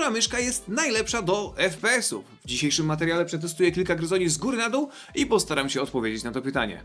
która myszka jest najlepsza do FPS-ów. W dzisiejszym materiale przetestuję kilka gryzoni z góry na dół i postaram się odpowiedzieć na to pytanie.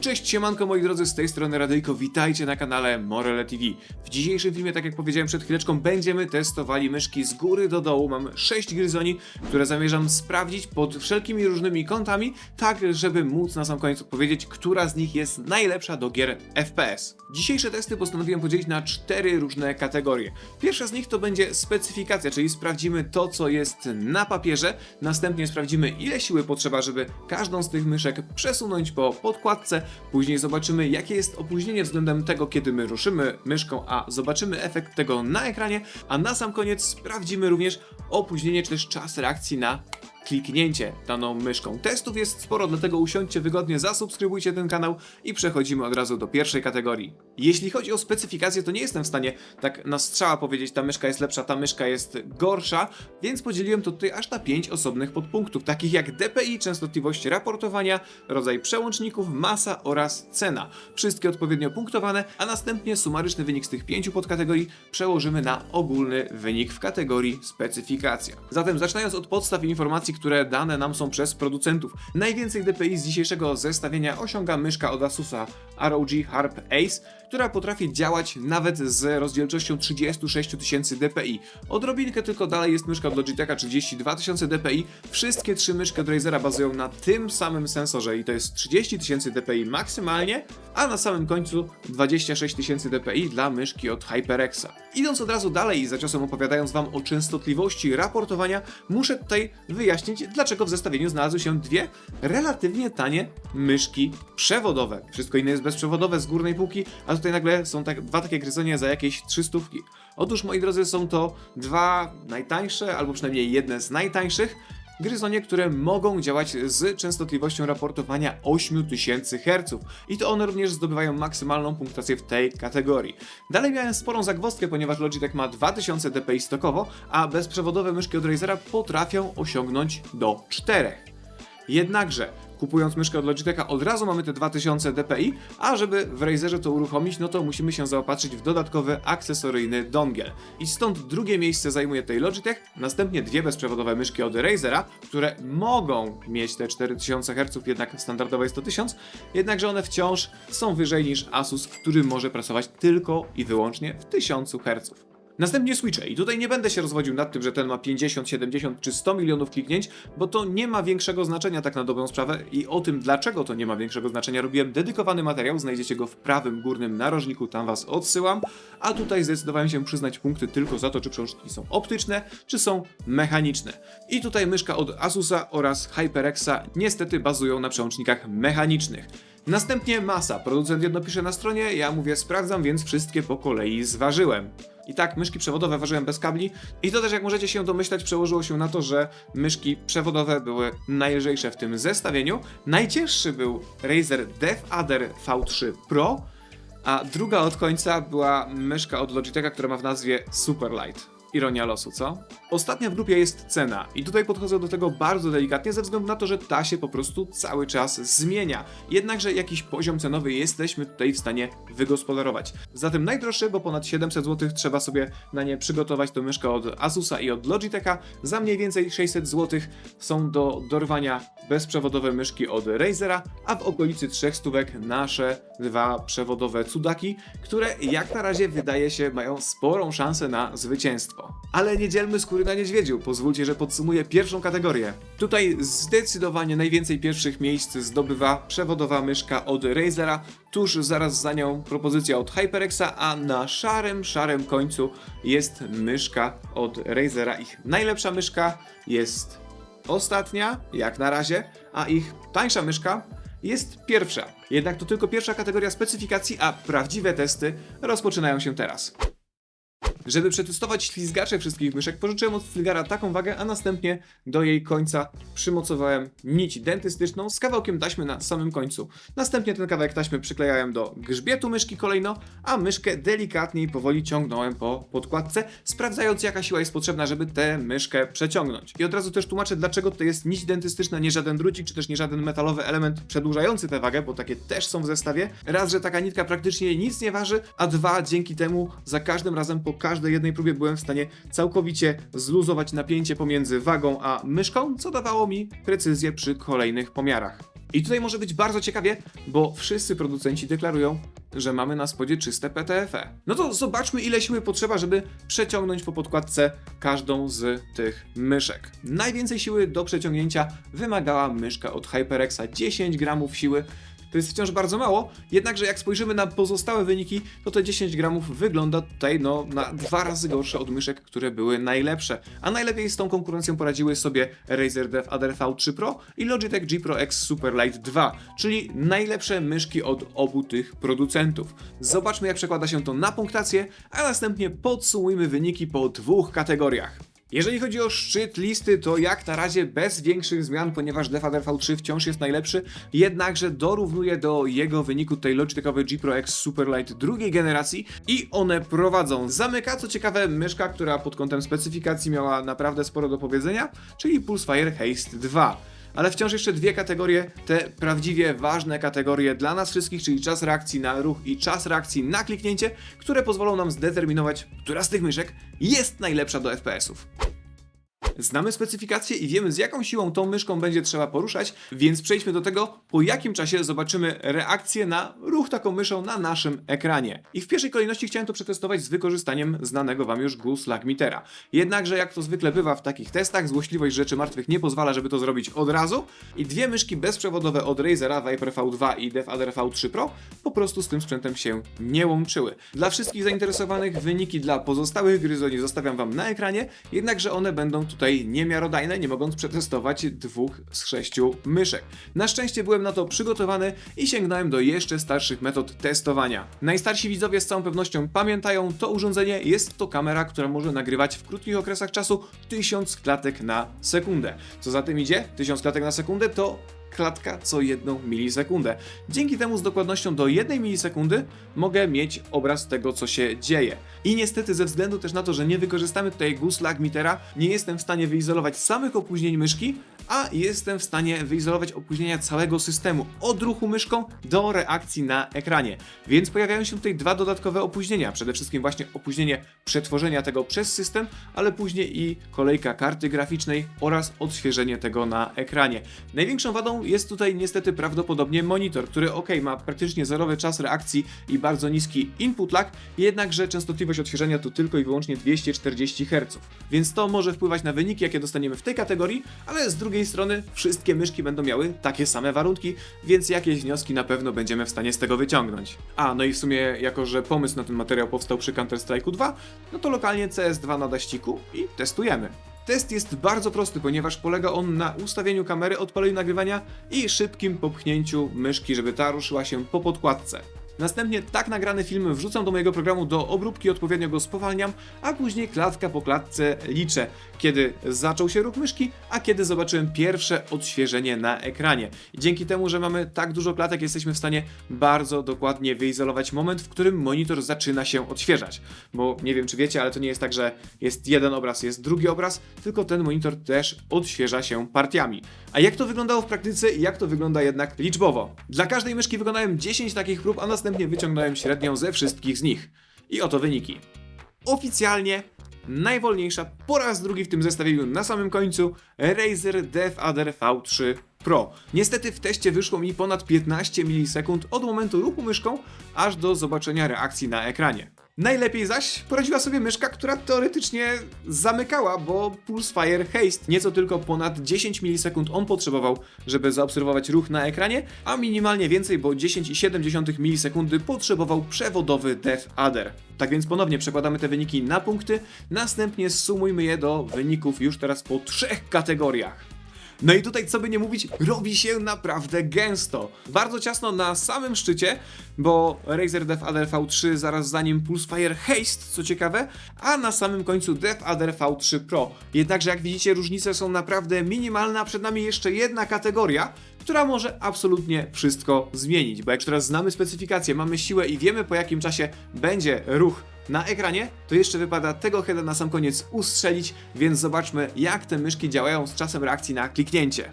Cześć siemanko moi drodzy, z tej strony Radyjko, witajcie na kanale Morele TV. W dzisiejszym filmie, tak jak powiedziałem przed chwileczką, będziemy testowali myszki z góry do dołu. Mam 6 gryzoni, które zamierzam sprawdzić pod wszelkimi różnymi kątami, tak żeby móc na sam koniec odpowiedzieć, która z nich jest najlepsza do gier FPS. Dzisiejsze testy postanowiłem podzielić na cztery różne kategorie. Pierwsza z nich to będzie specyfikacja, czyli sprawdzimy to, co jest na papierze, następnie sprawdzimy, ile siły potrzeba, żeby każdą z tych myszek przesunąć po podkładce, później zobaczymy, jakie jest opóźnienie względem tego, kiedy my ruszymy myszką, a zobaczymy efekt tego na ekranie, a na sam koniec sprawdzimy również opóźnienie, czy też czas reakcji na kliknięcie daną myszką. Testów jest sporo, dlatego usiądźcie wygodnie, zasubskrybujcie ten kanał i przechodzimy od razu do pierwszej kategorii. Jeśli chodzi o specyfikację, to nie jestem w stanie tak na strzała powiedzieć, ta myszka jest lepsza, ta myszka jest gorsza, więc podzieliłem to tutaj aż na 5 osobnych podpunktów, takich jak DPI, częstotliwość raportowania, rodzaj przełączników, masa oraz cena. Wszystkie odpowiednio punktowane, a następnie sumaryczny wynik z tych pięciu podkategorii przełożymy na ogólny wynik w kategorii specyfikacja. Zatem zaczynając od podstaw i informacji, które dane nam są przez producentów. Najwięcej DPI z dzisiejszego zestawienia osiąga myszka od Asusa ROG Harp Ace, która potrafi działać nawet z rozdzielczością 36 tysięcy dpi. Odrobinkę tylko dalej jest myszka od Logitecha 32 tysiące dpi. Wszystkie trzy myszki od Razera bazują na tym samym sensorze i to jest 30 tysięcy dpi maksymalnie, a na samym końcu 26 tysięcy dpi dla myszki od HyperXa. Idąc od razu dalej i za ciosem opowiadając wam o częstotliwości raportowania, muszę tutaj wyjaśnić, dlaczego w zestawieniu znalazły się dwie relatywnie tanie myszki przewodowe. Wszystko inne jest bezprzewodowe z górnej półki, a tutaj nagle są tak, dwa takie gryzonie za jakieś 300. Otóż, moi drodzy, są to dwa najtańsze, albo przynajmniej jedne z najtańszych gryzonie, które mogą działać z częstotliwością raportowania 8000 Hz i to one również zdobywają maksymalną punktację w tej kategorii. Dalej miałem sporą zagwozdkę, ponieważ Logitech ma 2000 dpi stokowo, a bezprzewodowe myszki od Razera potrafią osiągnąć do 4. Jednakże, kupując myszkę od Logitecha od razu mamy te 2000 dpi, a żeby w Razerze to uruchomić, no to musimy się zaopatrzyć w dodatkowy akcesoryjny dongiel. I stąd drugie miejsce zajmuje tutaj Logitech, następnie dwie bezprzewodowe myszki od Razera, które mogą mieć te 4000 Hz, jednak standardowe jest to 1000, jednakże one wciąż są wyżej niż Asus, który może pracować tylko i wyłącznie w 1000 Hz. Następnie switche i tutaj nie będę się rozwodził nad tym, że ten ma 50, 70 czy 100 milionów kliknięć, bo to nie ma większego znaczenia tak na dobrą sprawę i o tym dlaczego to nie ma większego znaczenia robiłem dedykowany materiał, znajdziecie go w prawym górnym narożniku, tam was odsyłam, a tutaj zdecydowałem się przyznać punkty tylko za to, czy przełączniki są optyczne, czy są mechaniczne. I tutaj myszka od Asusa oraz HyperXa niestety bazują na przełącznikach mechanicznych. Następnie masa. Producent jedno pisze na stronie, ja mówię sprawdzam, więc wszystkie po kolei zważyłem. I tak, myszki przewodowe ważyłem bez kabli i to też jak możecie się domyślać przełożyło się na to, że myszki przewodowe były najlżejsze w tym zestawieniu. Najcięższy był Razer DeathAdder V3 Pro, a druga od końca była myszka od Logitecha, która ma w nazwie Superlight. Ironia losu, co? Ostatnia w grupie jest cena i tutaj podchodzę do tego bardzo delikatnie ze względu na to, że ta się po prostu cały czas zmienia. Jednakże jakiś poziom cenowy jesteśmy tutaj w stanie wygospodarować. Zatem najdroższy, bo ponad 700 zł trzeba sobie na nie przygotować, to myszka od Asusa i od Logitecha. Za mniej więcej 600 zł są do dorwania bezprzewodowe myszki od Razera, a w okolicy 300 stówek nasze dwa przewodowe cudaki, które jak na razie wydaje się mają sporą szansę na zwycięstwo. Ale nie dzielmy skóry na niedźwiedziu, pozwólcie, że podsumuję pierwszą kategorię. Tutaj zdecydowanie najwięcej pierwszych miejsc zdobywa przewodowa myszka od Razera, tuż zaraz za nią propozycja od HyperXa, a na szarym, szarym końcu jest myszka od Razera. Ich najlepsza myszka jest ostatnia, jak na razie, a ich tańsza myszka jest pierwsza. Jednak to tylko pierwsza kategoria specyfikacji, a prawdziwe testy rozpoczynają się teraz. Żeby przetestować ślizgacze wszystkich myszek, pożyczyłem od Filgara taką wagę, a następnie do jej końca przymocowałem nić dentystyczną z kawałkiem taśmy na samym końcu. Następnie ten kawałek taśmy przyklejałem do grzbietu myszki kolejno, a myszkę delikatnie i powoli ciągnąłem po podkładce, sprawdzając jaka siła jest potrzebna, żeby tę myszkę przeciągnąć. I od razu też tłumaczę, dlaczego to jest nić dentystyczna, nie żaden drucik, czy też nie żaden metalowy element przedłużający tę wagę, bo takie też są w zestawie. Raz, że taka nitka praktycznie nic nie waży, a dwa, dzięki temu za każdym razem po każdej jednej próbie byłem w stanie całkowicie zluzować napięcie pomiędzy wagą a myszką, co dawało mi precyzję przy kolejnych pomiarach. I tutaj może być bardzo ciekawie, bo wszyscy producenci deklarują, że mamy na spodzie czyste PTFE. No to zobaczmy, ile siły potrzeba, żeby przeciągnąć po podkładce każdą z tych myszek. Najwięcej siły do przeciągnięcia wymagała myszka od HyperXa 10 gramów siły. To jest wciąż bardzo mało, jednakże jak spojrzymy na pozostałe wyniki, to te 10 gramów wygląda tutaj no, na dwa razy gorsze od myszek, które były najlepsze. A najlepiej z tą konkurencją poradziły sobie Razer Dev Adder V3 Pro i Logitech G Pro X Superlight 2, czyli najlepsze myszki od obu tych producentów. Zobaczmy jak przekłada się to na punktację, a następnie podsumujmy wyniki po dwóch kategoriach. Jeżeli chodzi o szczyt listy, to jak na razie bez większych zmian, ponieważ Defader V3 wciąż jest najlepszy, jednakże dorównuje do jego wyniku tej Logitechowej G Pro X Superlight drugiej generacji i one prowadzą. Zamyka co ciekawe myszka, która pod kątem specyfikacji miała naprawdę sporo do powiedzenia, czyli Pulsefire Haste 2 ale wciąż jeszcze dwie kategorie, te prawdziwie ważne kategorie dla nas wszystkich, czyli czas reakcji na ruch i czas reakcji na kliknięcie, które pozwolą nam zdeterminować, która z tych myszek jest najlepsza do FPS-ów. Znamy specyfikację i wiemy z jaką siłą tą myszką będzie trzeba poruszać, więc przejdźmy do tego, po jakim czasie zobaczymy reakcję na ruch taką myszą na naszym ekranie. I w pierwszej kolejności chciałem to przetestować z wykorzystaniem znanego Wam już Goose Lag Metera. Jednakże jak to zwykle bywa w takich testach, złośliwość rzeczy martwych nie pozwala, żeby to zrobić od razu i dwie myszki bezprzewodowe od Razera Viper V2 i DevAdder V3 Pro po prostu z tym sprzętem się nie łączyły. Dla wszystkich zainteresowanych wyniki dla pozostałych gryzoni zostawiam Wam na ekranie, jednakże one będą tutaj niemiarodajne, nie mogąc przetestować dwóch z sześciu myszek. Na szczęście byłem na to przygotowany i sięgnąłem do jeszcze starszych metod testowania. Najstarsi widzowie z całą pewnością pamiętają to urządzenie, jest to kamera, która może nagrywać w krótkich okresach czasu 1000 klatek na sekundę. Co za tym idzie? 1000 klatek na sekundę to klatka co jedną milisekundę. Dzięki temu z dokładnością do 1 milisekundy mogę mieć obraz tego, co się dzieje. I niestety ze względu też na to, że nie wykorzystamy tutaj Goose Lag Metera, nie jestem w stanie wyizolować samych opóźnień myszki, a jestem w stanie wyizolować opóźnienia całego systemu od ruchu myszką do reakcji na ekranie. Więc pojawiają się tutaj dwa dodatkowe opóźnienia. Przede wszystkim właśnie opóźnienie przetworzenia tego przez system, ale później i kolejka karty graficznej oraz odświeżenie tego na ekranie. Największą wadą jest tutaj niestety prawdopodobnie monitor, który ok, ma praktycznie zerowy czas reakcji i bardzo niski input lag, jednakże częstotliwość odświeżenia to tylko i wyłącznie 240 Hz. Więc to może wpływać na wyniki, jakie dostaniemy w tej kategorii, ale z drugiej strony wszystkie myszki będą miały takie same warunki, więc jakieś wnioski na pewno będziemy w stanie z tego wyciągnąć. A, no i w sumie, jako że pomysł na ten materiał powstał przy Counter-Strike'u 2, no to lokalnie CS2 na daściku i testujemy. Test jest bardzo prosty, ponieważ polega on na ustawieniu kamery, odpaleniu nagrywania i szybkim popchnięciu myszki, żeby ta ruszyła się po podkładce. Następnie tak nagrany film wrzucam do mojego programu do obróbki, odpowiednio go spowalniam, a później klatka po klatce liczę, kiedy zaczął się ruch myszki, a kiedy zobaczyłem pierwsze odświeżenie na ekranie. Dzięki temu, że mamy tak dużo klatek, jesteśmy w stanie bardzo dokładnie wyizolować moment, w którym monitor zaczyna się odświeżać. Bo nie wiem, czy wiecie, ale to nie jest tak, że jest jeden obraz, jest drugi obraz, tylko ten monitor też odświeża się partiami. A jak to wyglądało w praktyce i jak to wygląda jednak liczbowo? Dla każdej myszki wykonałem 10 takich prób, a następnie wyciągnąłem średnią ze wszystkich z nich. I oto wyniki. Oficjalnie najwolniejsza po raz drugi w tym zestawieniu na samym końcu Razer DevAdder V3 Pro. Niestety w teście wyszło mi ponad 15 milisekund od momentu ruchu myszką aż do zobaczenia reakcji na ekranie. Najlepiej zaś poradziła sobie myszka, która teoretycznie zamykała, bo Pulsefire Haste nieco tylko ponad 10 milisekund on potrzebował, żeby zaobserwować ruch na ekranie, a minimalnie więcej, bo 10,7 milisekundy potrzebował przewodowy Dev Adder. Tak więc ponownie przekładamy te wyniki na punkty, następnie sumujmy je do wyników już teraz po trzech kategoriach. No i tutaj, co by nie mówić, robi się naprawdę gęsto. Bardzo ciasno na samym szczycie, bo Razer DevAder V3 zaraz za nim Pulsefire Haste, co ciekawe, a na samym końcu DevAder V3 Pro. Jednakże jak widzicie, różnice są naprawdę minimalne, a przed nami jeszcze jedna kategoria, która może absolutnie wszystko zmienić, bo jak teraz znamy specyfikację, mamy siłę i wiemy po jakim czasie będzie ruch na ekranie, to jeszcze wypada tego heada na sam koniec ustrzelić, więc zobaczmy jak te myszki działają z czasem reakcji na kliknięcie.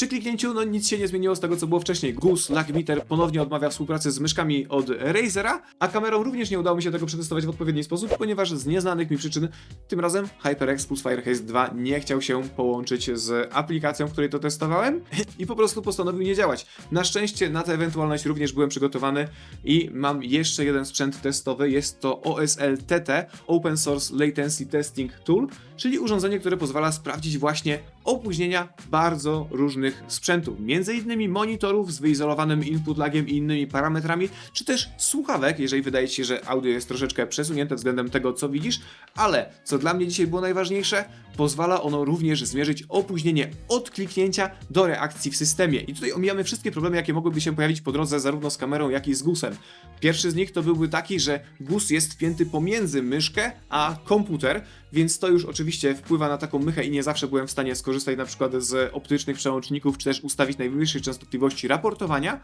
Przy kliknięciu no nic się nie zmieniło z tego co było wcześniej. Goose Lagmeter ponownie odmawia współpracy z myszkami od Razera, a kamerą również nie udało mi się tego przetestować w odpowiedni sposób, ponieważ z nieznanych mi przyczyn tym razem HyperX Pulsefire Haze 2 nie chciał się połączyć z aplikacją, w której to testowałem i po prostu postanowił nie działać. Na szczęście na tę ewentualność również byłem przygotowany i mam jeszcze jeden sprzęt testowy, jest to OSL TT Open Source Latency Testing Tool, czyli urządzenie, które pozwala sprawdzić właśnie opóźnienia bardzo różnych sprzętów, między innymi monitorów z wyizolowanym input lagiem i innymi parametrami, czy też słuchawek, jeżeli wydaje ci się, że audio jest troszeczkę przesunięte względem tego, co widzisz, ale co dla mnie dzisiaj było najważniejsze, pozwala ono również zmierzyć opóźnienie od kliknięcia do reakcji w systemie. I tutaj omijamy wszystkie problemy, jakie mogłyby się pojawić po drodze zarówno z kamerą, jak i z gusem. Pierwszy z nich to byłby taki, że gus jest wpięty pomiędzy myszkę a komputer, więc to już oczywiście wpływa na taką mychę i nie zawsze byłem w stanie skorzystać na przykład z optycznych przełączników, czy też ustawić najwyższej częstotliwości raportowania.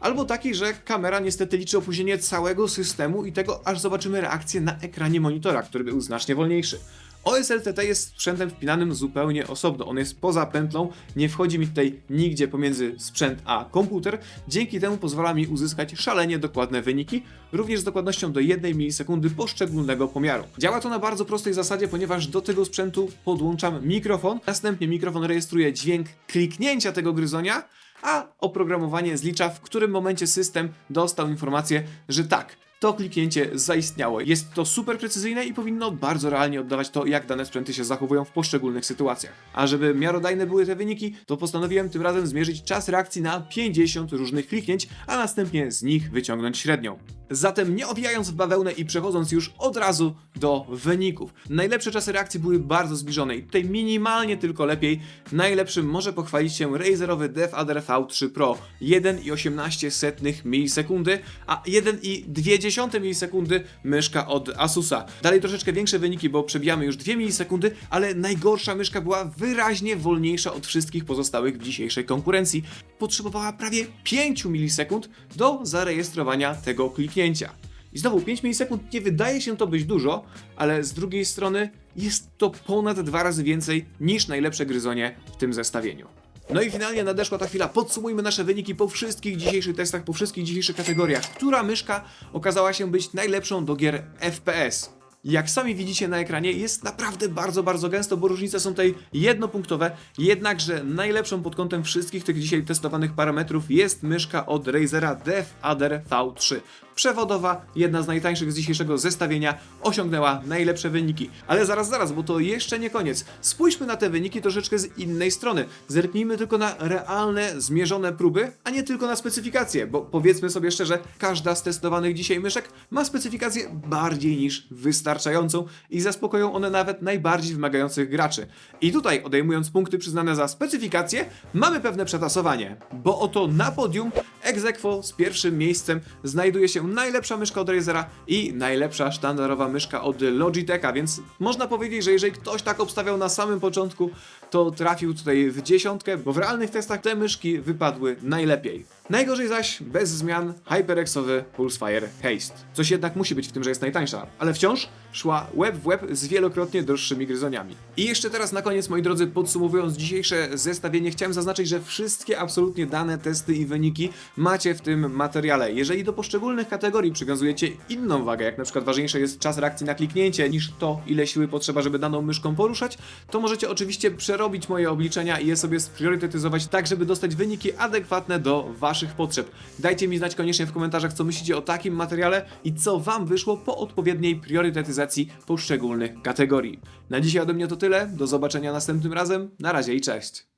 Albo taki, że kamera niestety liczy opóźnienie całego systemu i tego aż zobaczymy reakcję na ekranie monitora, który był znacznie wolniejszy. OSLTT jest sprzętem wpinanym zupełnie osobno. On jest poza pętlą, nie wchodzi mi tutaj nigdzie pomiędzy sprzęt a komputer. Dzięki temu pozwala mi uzyskać szalenie dokładne wyniki, również z dokładnością do 1 milisekundy poszczególnego pomiaru. Działa to na bardzo prostej zasadzie, ponieważ do tego sprzętu podłączam mikrofon, następnie mikrofon rejestruje dźwięk kliknięcia tego gryzonia, a oprogramowanie zlicza, w którym momencie system dostał informację, że tak, to kliknięcie zaistniało. Jest to super precyzyjne i powinno bardzo realnie oddawać to, jak dane sprzęty się zachowują w poszczególnych sytuacjach. A żeby miarodajne były te wyniki, to postanowiłem tym razem zmierzyć czas reakcji na 50 różnych kliknięć, a następnie z nich wyciągnąć średnią. Zatem nie owijając w bawełnę i przechodząc już od razu do wyników. Najlepsze czasy reakcji były bardzo zbliżone i tutaj minimalnie tylko lepiej. Najlepszym może pochwalić się Razerowy DevAder V3 Pro 1,18 milisekundy, a 1,2 milisekundy myszka od Asusa. Dalej troszeczkę większe wyniki, bo przebijamy już 2 milisekundy, ale najgorsza myszka była wyraźnie wolniejsza od wszystkich pozostałych w dzisiejszej konkurencji. Potrzebowała prawie 5 milisekund do zarejestrowania tego kliknięcia. I znowu 5 milisekund nie wydaje się to być dużo, ale z drugiej strony jest to ponad dwa razy więcej niż najlepsze gryzonie w tym zestawieniu. No i finalnie nadeszła ta chwila. Podsumujmy nasze wyniki po wszystkich dzisiejszych testach, po wszystkich dzisiejszych kategoriach. Która myszka okazała się być najlepszą do gier FPS? Jak sami widzicie na ekranie, jest naprawdę bardzo, bardzo gęsto, bo różnice są tutaj jednopunktowe. Jednakże najlepszą pod kątem wszystkich tych dzisiaj testowanych parametrów jest myszka od Razera DevAder V3. Przewodowa, jedna z najtańszych z dzisiejszego zestawienia, osiągnęła najlepsze wyniki. Ale zaraz, zaraz, bo to jeszcze nie koniec. Spójrzmy na te wyniki troszeczkę z innej strony. Zerknijmy tylko na realne, zmierzone próby, a nie tylko na specyfikacje, bo powiedzmy sobie szczerze, każda z testowanych dzisiaj myszek ma specyfikację bardziej niż wystarczającą i zaspokoją one nawet najbardziej wymagających graczy. I tutaj, odejmując punkty przyznane za specyfikację, mamy pewne przetasowanie, bo oto na podium aequo z pierwszym miejscem znajduje się najlepsza myszka od Razera i najlepsza sztandarowa myszka od Logitecha, więc można powiedzieć, że jeżeli ktoś tak obstawiał na samym początku, to trafił tutaj w dziesiątkę, bo w realnych testach te myszki wypadły najlepiej. Najgorzej zaś bez zmian HyperXowy Pulsefire Haste. Coś jednak musi być w tym, że jest najtańsza, ale wciąż szła web w web z wielokrotnie droższymi gryzoniami. I jeszcze teraz na koniec, moi drodzy, podsumowując dzisiejsze zestawienie, chciałem zaznaczyć, że wszystkie absolutnie dane, testy i wyniki macie w tym materiale. Jeżeli do poszczególnych kategorii przywiązujecie inną wagę, jak na przykład ważniejszy jest czas reakcji na kliknięcie niż to, ile siły potrzeba, żeby daną myszką poruszać, to możecie oczywiście przerobić moje obliczenia i je sobie spriorytetyzować tak, żeby dostać wyniki adekwatne do waszych potrzeb. Dajcie mi znać koniecznie w komentarzach, co myślicie o takim materiale i co wam wyszło po odpowiedniej priorytetyzacji poszczególnych kategorii. Na dzisiaj ode mnie to tyle, do zobaczenia następnym razem, na razie i cześć!